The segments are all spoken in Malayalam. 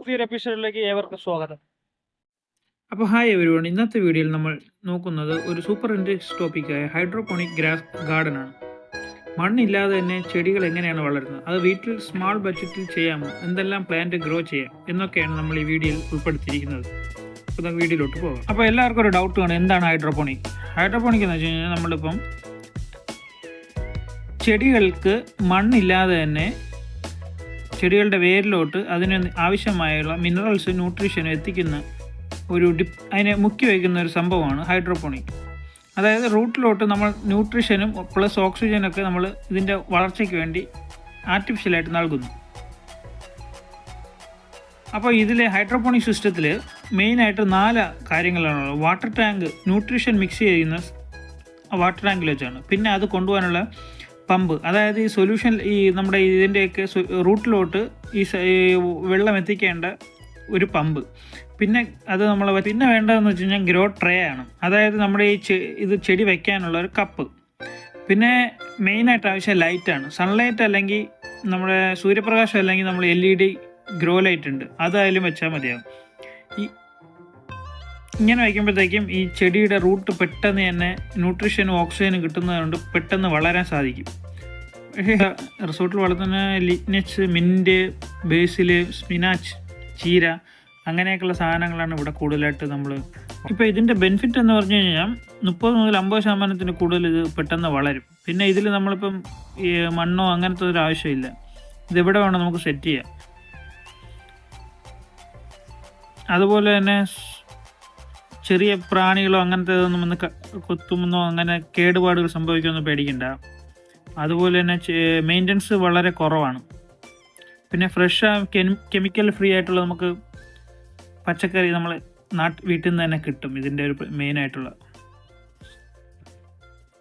പുതിയൊരു എപ്പിസോഡിലേക്ക് ഏവർക്കും സ്വാഗതം. അപ്പോൾ ഹായ് എവരിവൺ ഇന്നത്തെ വീഡിയോയിൽ നമ്മൾ നോക്കുന്നത് ഒരു സൂപ്പർ ഇൻട്രസ്റ്റ് ടോപ്പിക്കായ ഹൈഡ്രോപോണിക് ഗ്രാസ് ഗാർഡൻ ആണ്. മണ്ണില്ലാതെ തന്നെ ചെടികൾ എങ്ങനെയാണ് വളരുന്നത്? അത് വീട്ടിൽ സ്മാൾ ബഡ്ജറ്റിൽ ചെയ്യാമോ? എന്തെല്ലാം പ്ലാന്റ് ഗ്രോ ചെയ്യാം? എന്നൊക്കെയാണ് നമ്മൾ ഈ വീഡിയോയിൽ ഉൾപ്പെടുത്തിയിരിക്കുന്നത്. നമുക്ക് വീഡിയോയിലോട്ട് പോകാം അപ്പോൾ എല്ലാവർക്കും ഒരു ഡൗട്ട് ആണ് എന്താണ് ഹൈഡ്രോപോണിക് ഹൈഡ്രോപോണിക് എന്ന് വെച്ച് കഴിഞ്ഞാൽ നമ്മളിപ്പം ചെടികൾക്ക് മണ്ണില്ലാതെ തന്നെ ചെടികളുടെ വേരിലോട്ട് അതിന് ആവശ്യമായുള്ള മിനറൽസ് ന്യൂട്രീഷനും എത്തിക്കുന്ന ഒരു ഡിപ് അതിനെ മുക്കി വയ്ക്കുന്ന ഒരു സംഭവമാണ് ഹൈഡ്രോപോണിക് അതായത് റൂട്ടിലോട്ട് നമ്മൾ ന്യൂട്രീഷനും പ്ലസ് ഓക്സിജനൊക്കെ നമ്മൾ ഇതിന്റെ വളർച്ചയ്ക്ക് വേണ്ടി ആർട്ടിഫിഷ്യലായിട്ട് നൽകുന്നു. അപ്പോൾ ഇതിലെ ഹൈഡ്രോപോണിക് സിസ്റ്റത്തിൽ മെയിനായിട്ട് നാല് കാര്യങ്ങളാണുള്ളത് വാട്ടർ ടാങ്ക് ന്യൂട്രീഷൻ മിക്സ് ചെയ്യുന്ന വാട്ടർ ടാങ്കിൽ വെച്ചാണ്. പിന്നെ അത് കൊണ്ടുപോകാനുള്ള പമ്പ്. അതായത് ഈ സൊല്യൂഷൻ ഈ നമ്മുടെ ഇതിന്റെയൊക്കെ റൂട്ടിലോട്ട് ഈ വെള്ളം എത്തിക്കേണ്ട ഒരു പമ്പ്. പിന്നെ അത് നമ്മൾ പിന്നെ വേണ്ടതെന്ന് വെച്ച് കഴിഞ്ഞാൽ ഗ്രോ ട്രേ ആണ്. അതായത് നമ്മുടെ ഈ ഇത് ചെടി വെക്കാനുള്ള ഒരു കപ്പ്. പിന്നെ മെയിനായിട്ട് ആവശ്യം ലൈറ്റാണ് സൺലൈറ്റ് അല്ലെങ്കിൽ നമ്മുടെ സൂര്യപ്രകാശം അല്ലെങ്കിൽ നമ്മൾ L E D grow light ഉണ്ട്. അതായാലും വെച്ചാൽ മതിയാവും ഈ ഇങ്ങനെ വയ്ക്കുമ്പോഴത്തേക്കും ഈ ചെടിയുടെ റൂട്ട് പെട്ടെന്ന് തന്നെ ന്യൂട്രീഷനും ഓക്സിജനും കിട്ടുന്നതുകൊണ്ട് പെട്ടെന്ന് വളരാൻ സാധിക്കും. പക്ഷേ റിസോർട്ടിൽ വളർത്തുന്ന ലിഗ്നറ്റ്സ് മിന്റ് ബേസിൽ സ്പിനാച്ച് ചീര അങ്ങനെയൊക്കെയുള്ള സാധനങ്ങളാണ് ഇവിടെ കൂടുതലായിട്ട് നമ്മൾ ഇപ്പോൾ ഇതിന്റെ ബെനിഫിറ്റ് എന്ന് പറഞ്ഞു കഴിഞ്ഞാൽ മുപ്പത് മുതൽ അമ്പത് ശതമാനത്തിന് കൂടുതൽ ഇത് പെട്ടെന്ന് വളരും. പിന്നെ ഇതിൽ നമ്മളിപ്പം ഈ മണ്ണോ അങ്ങനത്തെ ഒരു ആവശ്യമില്ല. ഇതെവിടെ വേണം നമുക്ക് സെറ്റ് ചെയ്യാം. അതുപോലെ തന്നെ ചെറിയ പ്രാണികളോ അങ്ങനത്തെ ഇതൊന്നും വന്ന് കൊത്തുമെന്നോ അങ്ങനെ കേടുപാടുകൾ സംഭവിക്കുമെന്നോ പേടിക്കണ്ട. അതുപോലെ തന്നെ മെയിന്റനൻസ് വളരെ കുറവാണ്. പിന്നെ ഫ്രഷ് കെമിക്കൽ ഫ്രീ ആയിട്ടുള്ള നമുക്ക് പച്ചക്കറി നമ്മൾ നാട്ട് വീട്ടിൽ നിന്ന് തന്നെ കിട്ടും ഇതിന്റെ ഒരു മെയിൻ ആയിട്ടുള്ള.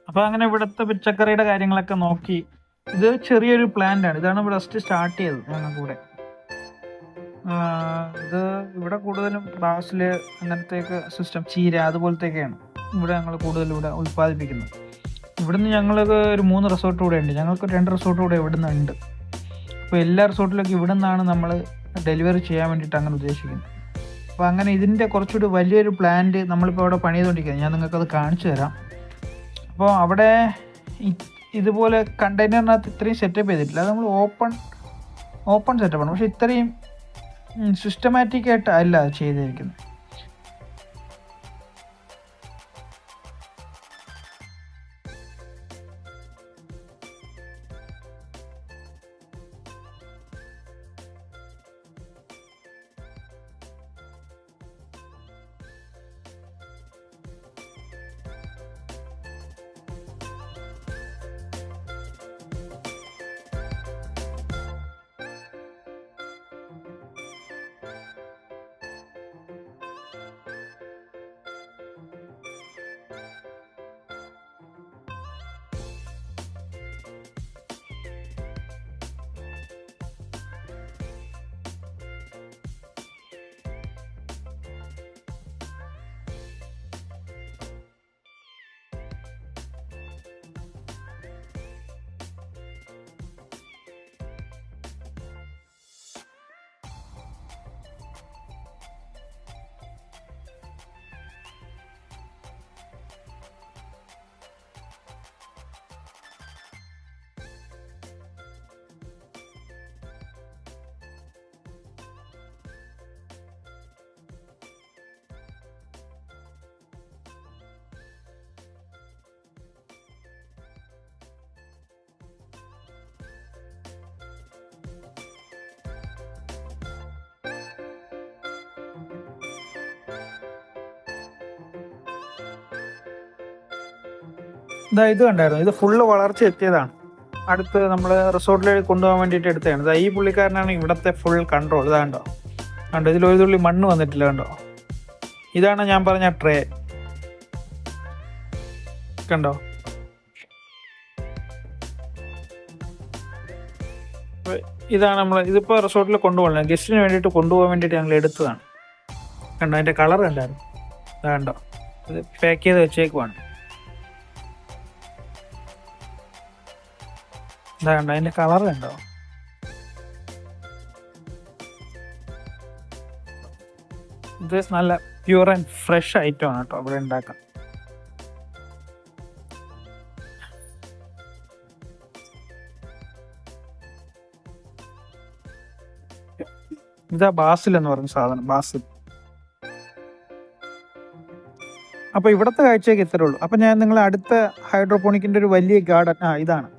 അപ്പോൾ അങ്ങനെ ഇവിടുത്തെ പച്ചക്കറിയുടെ കാര്യങ്ങളൊക്കെ നോക്കി. ഇത് ചെറിയൊരു പ്ലാന്റ് ആണ്. ഇതാണ് ഫസ്റ്റ് സ്റ്റാർട്ട് ചെയ്തത്. ഞങ്ങളുടെ കൂടെ ഇത് ഇവിടെ കൂടുതലും ബ്രാസിൽ അങ്ങനത്തെയൊക്കെ സിസ്റ്റം ചീര അതുപോലത്തെയൊക്കെയാണ്. ഇവിടെ ഞങ്ങൾ കൂടുതൽ ഇവിടെ ഉൽപ്പാദിപ്പിക്കുന്നത് ഇവിടുന്ന് ഞങ്ങൾക്ക് ഒരു മൂന്ന് റിസോർട്ട് കൂടെ ഉണ്ട്. ഞങ്ങൾക്ക് രണ്ട് റിസോർട്ട് കൂടെ ഇവിടുന്ന് ഉണ്ട്. അപ്പോൾ എല്ലാ റിസോർട്ടിലേക്കും ഇവിടെ നിന്നാണ് നമ്മൾ ഡെലിവറി ചെയ്യാൻ വേണ്ടിയിട്ട് അങ്ങനെ ഉദ്ദേശിക്കുന്നത്. അപ്പോൾ അങ്ങനെ ഇതിന്റെ കുറച്ചുകൂടി വലിയൊരു പ്ലാന്റ് നമ്മളിപ്പോൾ അവിടെ പണിതുകൊണ്ടിരിക്കുന്നത് ഞാൻ നിങ്ങൾക്കത് കാണിച്ചു തരാം. അപ്പോൾ അവിടെ ഇതുപോലെ കണ്ടെയ്നറിനകത്ത് ഇത്രയും സെറ്റപ്പ് ചെയ്തിട്ടില്ല. അത് നമ്മൾ ഓപ്പൺ ഓപ്പൺ സെറ്റപ്പാണ് പക്ഷേ ഇത്രയും സിസ്റ്റമാറ്റിക് ആയിട്ട് അല്ല ചെയ്തിരിക്കുന്നത്. ഇതാ ഇത് കണ്ടായിരുന്നു. ഇത് ഫുള്ള് വളർച്ച എത്തിയതാണ്. അടുത്ത് നമ്മൾ റിസോർട്ടിലേക്ക് കൊണ്ടുപോകാൻ വേണ്ടിയിട്ട് എടുത്തതാണ്. ഇതാ ഈ പുള്ളിക്കാരനാണ് ഇവിടുത്തെ ഫുൾ കൺട്രോൾ ഇതാ കണ്ടോ? ഇതിൽ ഒരു തുള്ളി മണ്ണ് വന്നിട്ടില്ല കണ്ടോ? ഇതാണ് ഞാൻ പറഞ്ഞ ട്രേ കണ്ടോ? ഇതാണ് നമ്മൾ ഇതിപ്പോൾ റിസോർട്ടിൽ കൊണ്ടുപോകണം. ഗസ്റ്റിന് വേണ്ടിയിട്ട് കൊണ്ടുപോകാൻ വേണ്ടിയിട്ട് ഞങ്ങൾ എടുത്തതാണ്. കണ്ടോ? അതിന്റെ കളർ കണ്ടായിരുന്നു. കണ്ടോ? ഇത് പാക്ക് ചെയ്ത് വെച്ചേക്കുവാണ്. അതിന്റെ കളർ കണ്ടോ? ഇത് നല്ല പ്യൂർ ആൻഡ് ഫ്രഷ് ഐറ്റം ആണ് കേട്ടോ ഇവിടെ ഉണ്ടാക്കാൻ ഇതാ ബാസിൽ എന്ന് പറഞ്ഞ സാധനം ബാസിൽ അപ്പൊ ഇവിടത്തെ കാഴ്ചയൊക്കെ ഇത്രേ ഉള്ളൂ. അപ്പൊ ഞാൻ നിങ്ങളെ അടുത്ത ഹൈഡ്രോപോണിക്കിന്റെ ഒരു വലിയ ഗാർഡൻ ആ ഇതാണ്.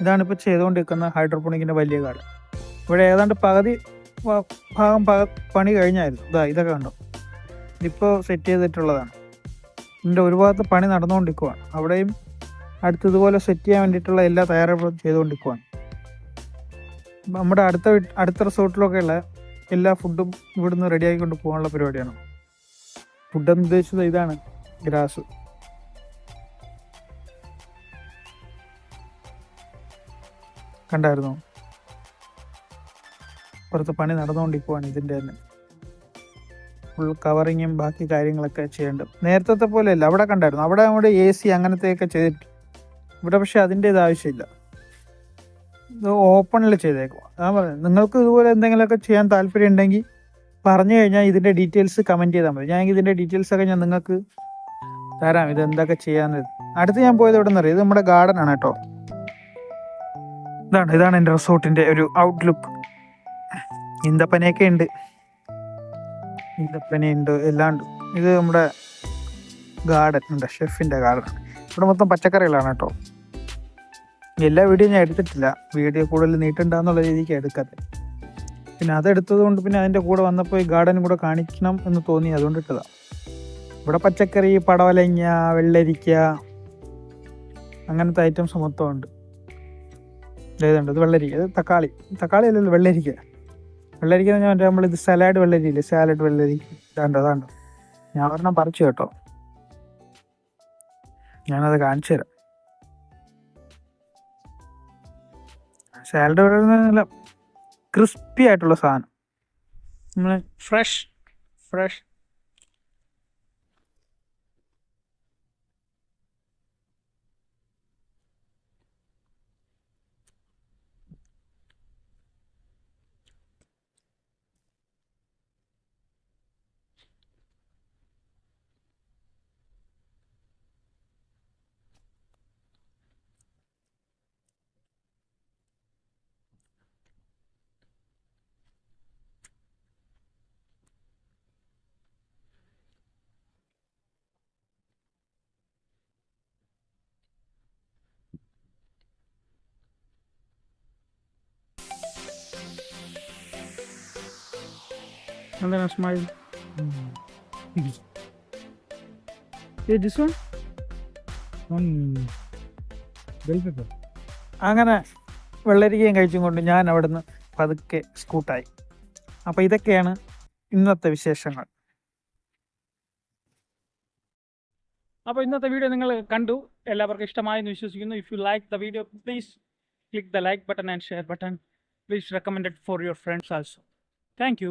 ഇതാണ് ഇപ്പോൾ ചെയ്തുകൊണ്ടിരിക്കുന്ന ഹൈഡ്രോപോണിക്കിന്റെ വലിയ കാട്. ഇവിടെ ഏതാണ്ട് പകുതി ഭാഗം പണി കഴിഞ്ഞായിരുന്നു. ഇതാ ഇതൊക്കെ കണ്ടു? ഇതിപ്പോൾ സെറ്റ് ചെയ്തിട്ടുള്ളതാണ്. ഇതിന്റെ ഒരു ഭാഗത്ത് പണി നടന്നുകൊണ്ടിരിക്കുവാണ്. അവിടെയും അടുത്തതുപോലെ സെറ്റ് ചെയ്യാൻ വേണ്ടിയിട്ടുള്ള എല്ലാ തയ്യാറെടുപ്പും ചെയ്തുകൊണ്ടിരിക്കുവാണ്. നമ്മുടെ അടുത്ത അടുത്ത റിസോർട്ടിലൊക്കെ ഉള്ള എല്ലാ ഫുഡും ഇവിടുന്ന് റെഡിയാക്കിക്കൊണ്ട് പോകാനുള്ള പരിപാടിയാണ്. ഫുഡ് ഉദ്ദേശിച്ചത് ഇതാണ് ഗ്രാസ്. കണ്ടായിരുന്നോ? പുറത്ത് പണി നടന്നുകൊണ്ടിരിക്കുവാണ് ഇതിന്റെ തന്നെ. ഫുൾ കവറിങ്ങും ബാക്കി കാര്യങ്ങളൊക്കെ ചെയ്യേണ്ടത്. നേരത്തെ പോലെയല്ല അവിടെ കണ്ടായിരുന്നു. അവിടെ നമ്മുടെ എ സി അങ്ങനത്തെയൊക്കെ ചെയ്തിട്ട് ഇവിടെ പക്ഷെ അതിന്റെ ഇത് ആവശ്യമില്ല. ഇത് ഓപ്പണിൽ ചെയ്തേക്കും ഞാൻ പറഞ്ഞു നിങ്ങൾക്ക് ഇതുപോലെ എന്തെങ്കിലുമൊക്കെ ചെയ്യാൻ താല്പര്യം ഉണ്ടെങ്കിൽ പറഞ്ഞു കഴിഞ്ഞാൽ ഇതിന്റെ ഡീറ്റെയിൽസ് കമന്റ് ചെയ്താൽ മതി. ഞാൻ ഇതിന്റെ ഡീറ്റെയിൽസ് ഒക്കെ ഞാൻ നിങ്ങൾക്ക് തരാം. ഇത് എന്തൊക്കെ അടുത്ത് ഞാൻ പോയത് എവിടെ നിന്നറിയാം ഇത് നമ്മുടെ ഗാർഡൻ ആണ് കേട്ടോ. ഇതാണ് ഇതാണ് എന്റെ റിസോർട്ടിന്റെ ഒരു ഔട്ട്ലുക്ക് ഈന്തപ്പനയൊക്കെ ഉണ്ട്. ഈന്തപ്പനയുണ്ട് എല്ലാം ഉണ്ട്. ഇത് നമ്മുടെ ഗാർഡൻ ഉണ്ട് ഷെഫിന്റെ ഗാർഡൻ ഇവിടെ മൊത്തം പച്ചക്കറികളാണ് കേട്ടോ. എല്ലാ വീഡിയോ ഞാൻ എടുത്തിട്ടില്ല. വീഡിയോ കൂടുതൽ നീട്ടുണ്ടാന്നുള്ള രീതിക്ക് എടുക്കാതെ പിന്നെ അതെടുത്തത് കൊണ്ട് പിന്നെ അതിന്റെ കൂടെ വന്നപ്പോൾ ഈ ഗാർഡൻ കൂടെ കാണിക്കണം എന്ന് തോന്നി അതുകൊണ്ട് ഇട്ടതാണ് ഇവിടെ പച്ചക്കറി പടവലങ്ങ വെള്ളരിക്ക അങ്ങനത്തെ ഐറ്റംസ് മൊത്തം ഉണ്ട്. ഇതുണ്ട്. ഇത് വെള്ളരിക്ക ഇത് തക്കാളി. തക്കാളി അല്ലല്ലോ വെള്ളരിക്ക. വെള്ളരിക്ക എന്ന് പറഞ്ഞാൽ നമ്മൾ ഇത് സലാഡ് വെള്ളരി ഇല്ലേ സാലഡ് വെള്ളരി. ഇതാണ്ടോ അതാണ്ടോ ഞാൻ ഒരെണ്ണം പറിച്ചു കേട്ടോ. ഞാനത് കാണിച്ചു തരാം. സാലഡ് വെള്ളരി നല്ല ക്രിസ്പി ആയിട്ടുള്ള സാധനം. നമ്മൾ ഫ്രഷ് ഫ്രഷ് എന്താണ് സ്മൈൽ ദിസ് വൺ അങ്ങനെ വെള്ളരിക്കയും കഴിച്ചും കൊണ്ട് ഞാൻ അവിടുന്ന് പതുക്കെ സ്കൂട്ടായി അപ്പോൾ ഇതൊക്കെയാണ് ഇന്നത്തെ വിശേഷങ്ങൾ. അപ്പോൾ ഇന്നത്തെ വീഡിയോ നിങ്ങൾ കണ്ടു. എല്ലാവർക്കും ഇഷ്ടമായെന്ന് വിശ്വസിക്കുന്നു. If you like the video please click the like button and share button please recommend for your friends also thank you